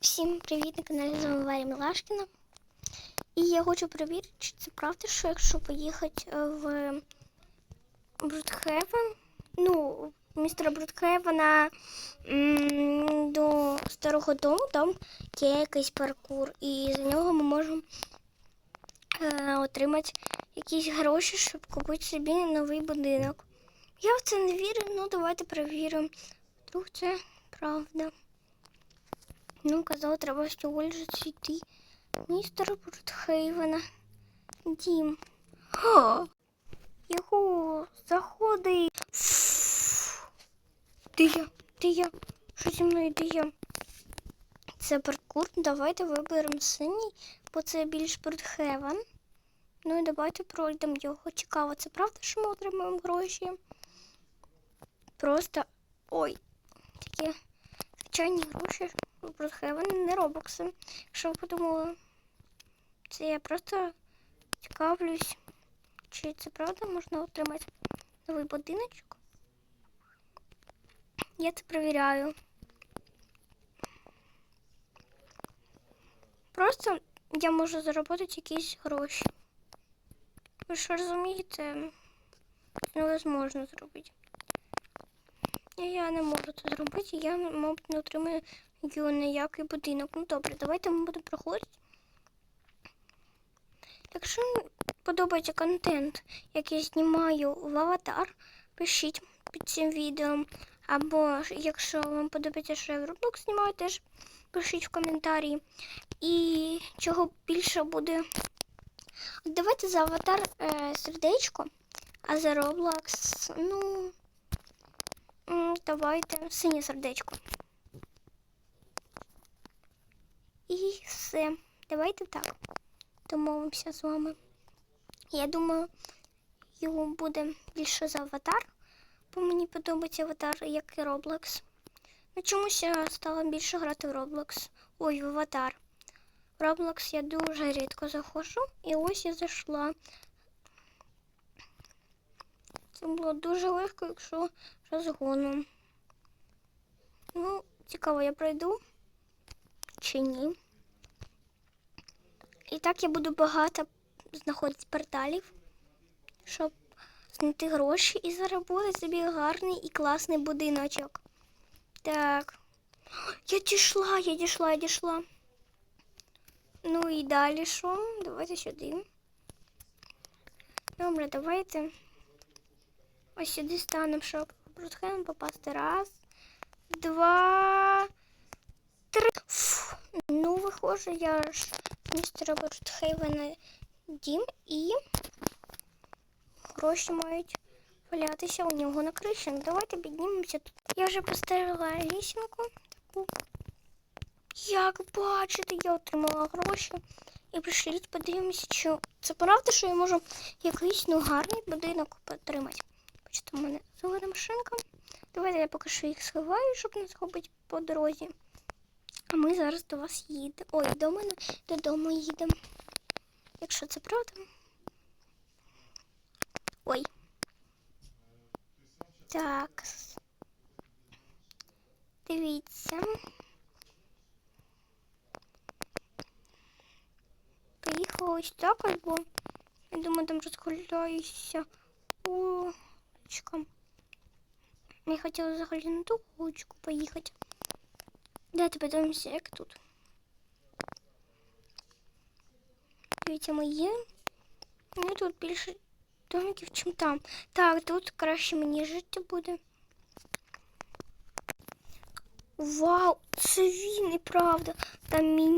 Всім привіт на каналі з вами Варя Мілашкіна. І я хочу перевірити, чи це правда, що якщо поїхати в Брудхевен, ну, містера Брудхевена до старого дому, там є якийсь паркур, і за нього ми можемо е, отримати якісь гроші, щоб купити собі новий будинок. Я в це не вірю, ну давайте перевіримо. Вдруг це правда. Ну, казав, треба всього лише йти. Містер Брудхейвена. Дім. Ха! Його заходи. Де я? Де я? Що зі мною де я? Це паркур. Давайте виберемо синій, бо це більш Брудхевен. Ну і давайте пройдемо його. Цікаво, це правда, що ми отримаємо гроші? Просто. Ой, такі звичайні гроші. Брудхевен не робокси. Якщо ви подумали, це я просто цікавлюсь, чи це правда можна отримати новий будиночок. Я це перевіряю. Просто я можу заробити якісь гроші. Ви ж розумієте, невозможно зробити. Я не можу це зробити, я, мабуть, не отримаю ніякий будинок. Ну добре, давайте ми будемо проходити. Якщо подобається контент, який я знімаю в аватар, пишіть під цим відео. Або якщо вам подобається, що я в Roblox знімаю, теж пишіть в коментарі. І чого більше буде. Давайте за аватар е, сердечко, а за Roblox, ну. Давайте синє сердечко. І все. Давайте так. Домовимося з вами. Я думаю, його буде більше за аватар, бо мені подобається аватар, як і Roblox. Ну чомусь я стала більше грати в Roblox. Ой, в аватар. В Roblox я дуже рідко заходжу, і ось я зайшла. Це було дуже легко, якщо розгоном. Ну, цікаво, я пройду чи ні. І так я буду багато знаходити порталів, щоб знайти гроші і заробити собі гарний і класний будиночок. Так. Я дійшла, я дійшла, я дійшла. Ну і далі що? Давайте сюди. Добре, давайте. Ось сюди станемо, щоб Брудхем попасти. Раз, два, три. Фу. Ну, виходжу, я ж містера Брудхейвена дім і гроші мають валятися у нього на криші. Ну, давайте піднімемося тут. Я вже поставила лісінку таку. Як бачите, я отримала гроші. І прийшліть, подивимося, що це правда, що я можу якийсь ну, гарний будинок отримати. Бачите, у мене зелена машинка. Давайте я поки що їх сховаю, щоб не згубити по дорозі. А ми зараз до вас їдемо. Ой, до мене додому їдемо. Якщо це правда. Ой. Так. Дивіться. Поїхала ось так, або я думаю, там розгуляюся улочкам. Я хотіла взагалі на ту вуличку поїхати. Давайте подивимося, як тут. Дивіться, ми є. Ну тут більше домиків, чим там. Так, тут краще мені жити буде. Вау, це він і правда. Там мій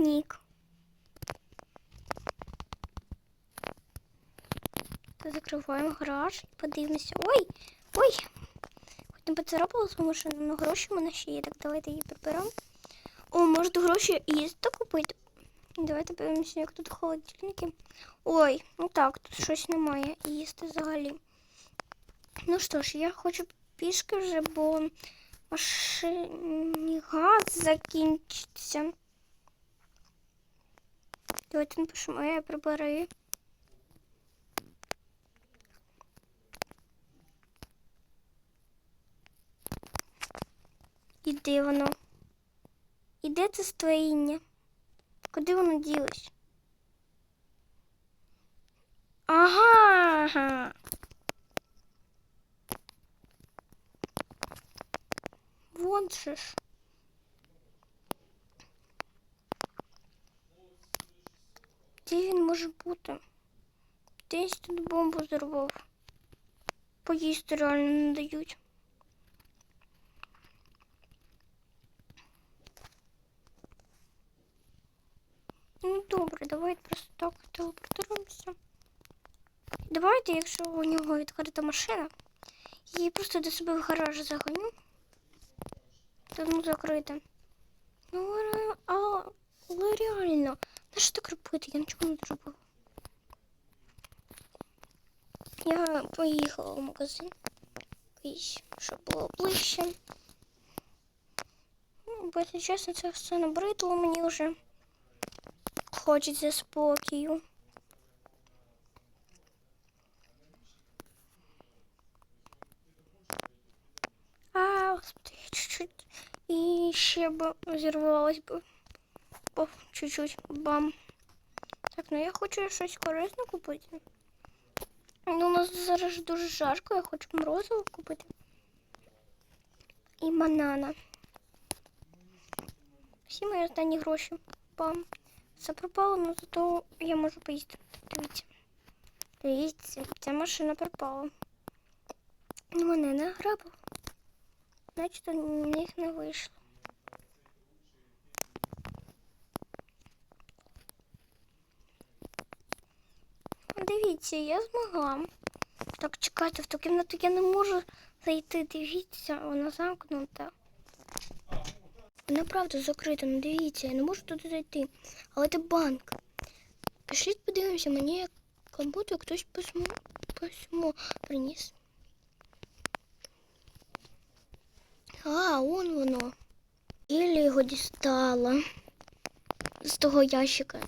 Закриваємо гараж і подивимося. Ой! Ой! Хоч не поцарапалась, тому що ну, гроші в мене ще є. Так, давайте її приберемо. О, може гроші їсти купити? Давайте подивимося, як тут холодильники. Ой, ну так, тут щось немає їсти взагалі. Ну що ж, я хочу пішки вже, бо машині газ закінчиться. Давайте напишемо, я прибери. Воно? І де це строїння? Куди воно ділось? Ага. Вон же ж. Де він може бути? Десь тут бомбу зірвав. Поїсти реально не дають. Добре, давайте просто так телепортуємося. Давайте, якщо у нього відкрита машина, її просто до себе в гараж загоню. Та ну закрита. Ну, а, але реально, на що так робити? Я нічого не зробила. Я поїхала в магазин. Якийсь, щоб було ближче. Ну, Бо, якщо чесно, це все набридло мені вже. Хочеться спокою. А, господи, чуть-чуть. І ще б зірвалось би. По чуть-чуть. Бам. Так, ну я хочу щось корисне купити. Ну, у нас зараз ж дуже жарко, я хочу морозиво купити. І банана. Всі мої останні гроші. Бам. Все пропало, але зато я можу поїсти. Дивіться. Дивіться, ця машина пропала. Ну, Мене не. Значить, у них не вийшло. Дивіться, я змогла. Так, чекайте, в ту кімнату я не можу зайти. Дивіться, вона замкнута. Вона правда закрита, ну дивіться, я не можу туди зайти. Але це банк. Пішліть подивимося, мені як будто хтось письмо, письмо приніс. А, он воно. Ілі його дістала з того ящика.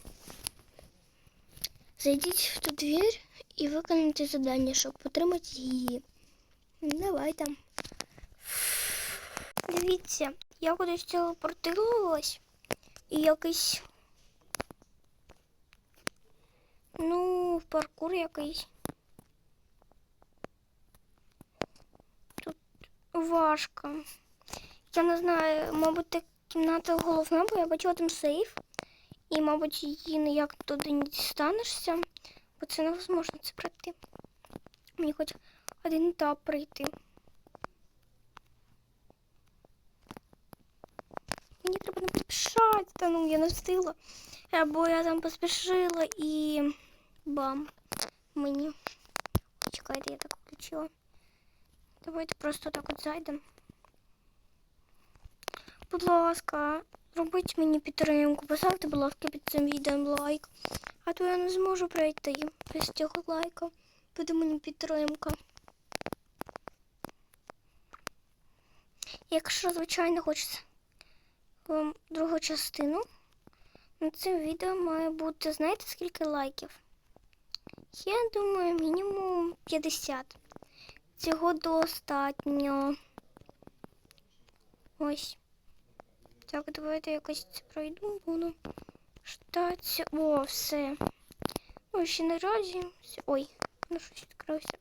Зайдіть в ту двір і виконайте завдання, щоб отримати її. Давай там. Дивіться, я кудись телепортувалась і якийсь. Ну, паркур якийсь. Тут важко. Я не знаю, мабуть, та кімната головна, бо я бачила там сейф. І, мабуть, її ніяк туди не дістанешся, бо це невозможно це пройти. Мені хоч один етап пройти. Мені треба не поспішати, та ну я не встигла. Або я там поспішила і бам. Мені. Чекайте, я так включила. Давайте просто так от зайдемо. Будь ласка, зробіть мені підтримку, поставте, будь ласка, під цим відео лайк. А то я не зможу пройти без цього лайка. Буде мені підтримка. Якщо, звичайно, хочеться вам другу частину, на цим відео має бути, знаєте, скільки лайків? Я думаю, мінімум 50. Цього достатньо. Ось. Так, давайте якось це пройду, буду. Штаться. О, все. Ой, ще не разі. Ой, ну щось відкрився.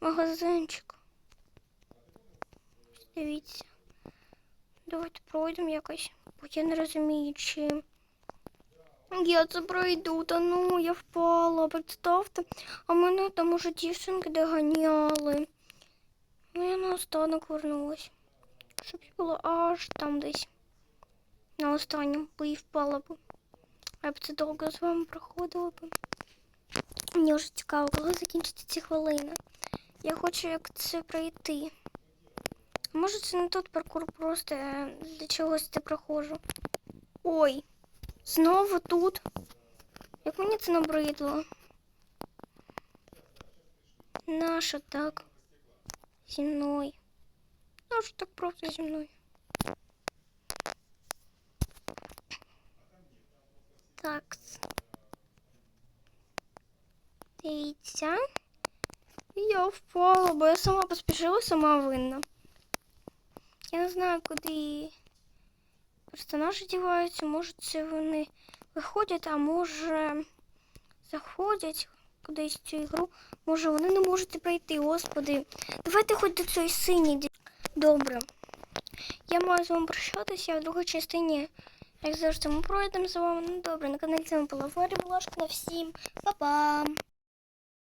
Магазинчик. Дивіться. Давайте пройдемо якось. Бо я не розумію, чи. Я це пройду, та ну, я впала, представте. А мене там уже дівчинки доганяли. Ну, я на останок вернулась. Щоб я була аж там десь. На останньому, бо і впала б. Я б це довго з вами проходила б. Мені вже цікаво, коли закінчаться ці хвилини. Я хочу як це пройти. А Може це не тот паркур, просто е, для чогось це проходжу. Ой, знову тут. Як мені це набридло. Наша так. Зі мною. Наша так просто зі мною. Так. Дивіться. Я впала, бо я сама поспішила, сама винна. Я не знаю, куди персонажі діваються, може це вони виходять, а може заходять кудись в цю ігру. Може вони не можуть пройти, господи. Давайте хоч до цієї синій. Добре. Я маю з вами прощатися, а в другій частині, як завжди, ми пройдемо з вами. Ну добре, на каналі вами була Флорі Волошкина. Всім па-па!